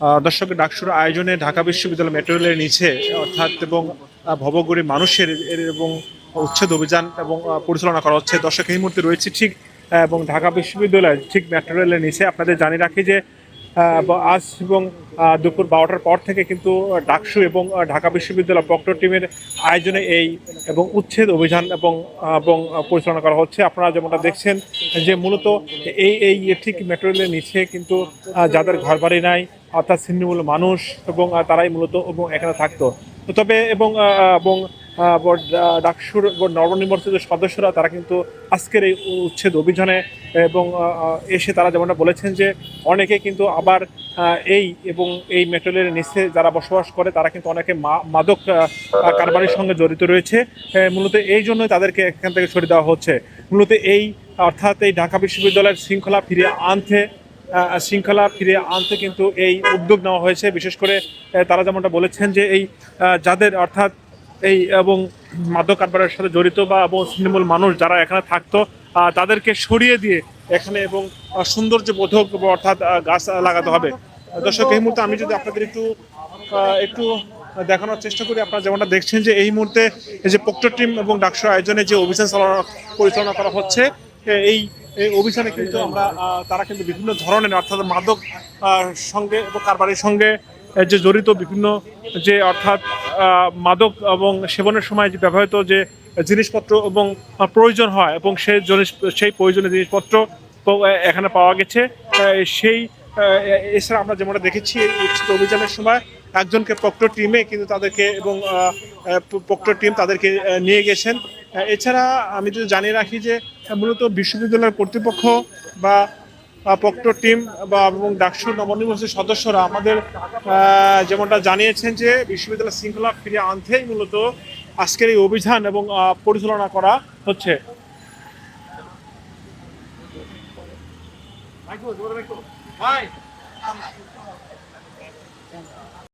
আহ, দর্শক ডাকসুর আয়োজনে ঢাকা বিশ্ববিদ্যালয় মেট্রো রেলের নিচে অর্থাৎ এবং আহ, মানুষের এবং উচ্ছেদ অভিযান এবং পরিচালনা করা হচ্ছে। দর্শক এই মুহূর্তে রয়েছে ঠিক এবং ঢাকা বিশ্ববিদ্যালয় ঠিক মেট্রো নিচে। আপনাদের জানিয়ে রাখি যে আজ এবং দুপুর বারোটার পর থেকে কিন্তু ডাকসু এবং ঢাকা বিশ্ববিদ্যালয় প্রক্টর টিমের আয়োজনে এই এবং উচ্ছেদ অভিযান এবং এবং পরিচালনা করা হচ্ছে। আপনারা যেমনটা দেখছেন যে মূলত এই এই ঠিক মেট্রো নিচে কিন্তু যাদের ঘরবাড়ি নাই অর্থাৎ ছিন্নমূল মানুষ এবং তারাই মূলত এবং এখানে থাকতো। তবে এবং এবং ডাকসুর নবনির্বাচিত সদস্যরা, তারা কিন্তু আজকের এই উচ্ছেদ অভিযানে এবং এসে তারা যেমনটা বলেছেন যে, অনেকে কিন্তু আবার এই এবং এই মেট্রোলের নিচে যারা বসবাস করে, তারা কিন্তু অনেকে মাদক কারবারের সঙ্গে জড়িত রয়েছে। মূলত এই জন্যই তাদেরকে এখান থেকে সরিয়ে দেওয়া হচ্ছে। মূলত এই, অর্থাৎ এই ঢাকা বিশ্ববিদ্যালয়ের শৃঙ্খলা ফিরিয়ে আনতে শৃঙ্খলা ফিরে আনতে কিন্তু এই উদ্যোগ নেওয়া হয়েছে। বিশেষ করে তারা যেমনটা বলেছেন যে এই যাদের অর্থাৎ এই এবং মাদক কারবারের সাথে জড়িত বা এবং তৃণমূল মানুষ যারা এখানে থাকতো তাদেরকে সরিয়ে দিয়ে এখানে এবং সৌন্দর্য বোধক অর্থাৎ গাছ লাগাতে হবে। দর্শক, এই মুহূর্তে আমি যদি আপনাদের একটু একটু দেখানোর চেষ্টা করি, আপনারা যেমনটা দেখছেন যে এই মুহূর্তে যে পোক্টো টিম এবং ডাকসু আয়োজনে যে অভিযান চালানো, পরিচালনা করা হচ্ছে এই এই অভিযানে কিন্তু আমরা তারা কিন্তু বিভিন্ন ধরনের, অর্থাৎ মাদক সঙ্গে এবং কারবারের সঙ্গে যে জড়িত বিভিন্ন যে, অর্থাৎ মাদক এবং সেবনের সময় যে ব্যবহৃত যে জিনিসপত্র এবং প্রয়োজন হয় এবং সেই জিনিস, সেই প্রয়োজনীয় জিনিসপত্র এখানে পাওয়া গেছে সেই এছাড়া আমরা যেমনটা দেখেছি অভিযানের সময় একজনকে প্রক্টর টিমে কিন্তু তাদেরকে এবং প্রক্টর টিম তাদেরকে নিয়ে গেছেন। এছাড়া আমি যদি জানিয়ে রাখি যে মূলত বিশ্ববিদ্যালয়ের কর্তৃপক্ষ বা প্রক্টর টিম বা, এবং ডাকসু নবনির্বাচিত সদস্যরা আমাদের যেমনটা জানিয়েছেন যে, বিশ্ববিদ্যালয় শৃঙ্খলা ফিরিয়ে আনতেই মূলত আজকের এই অভিযান এবং পরিচালনা করা হচ্ছে।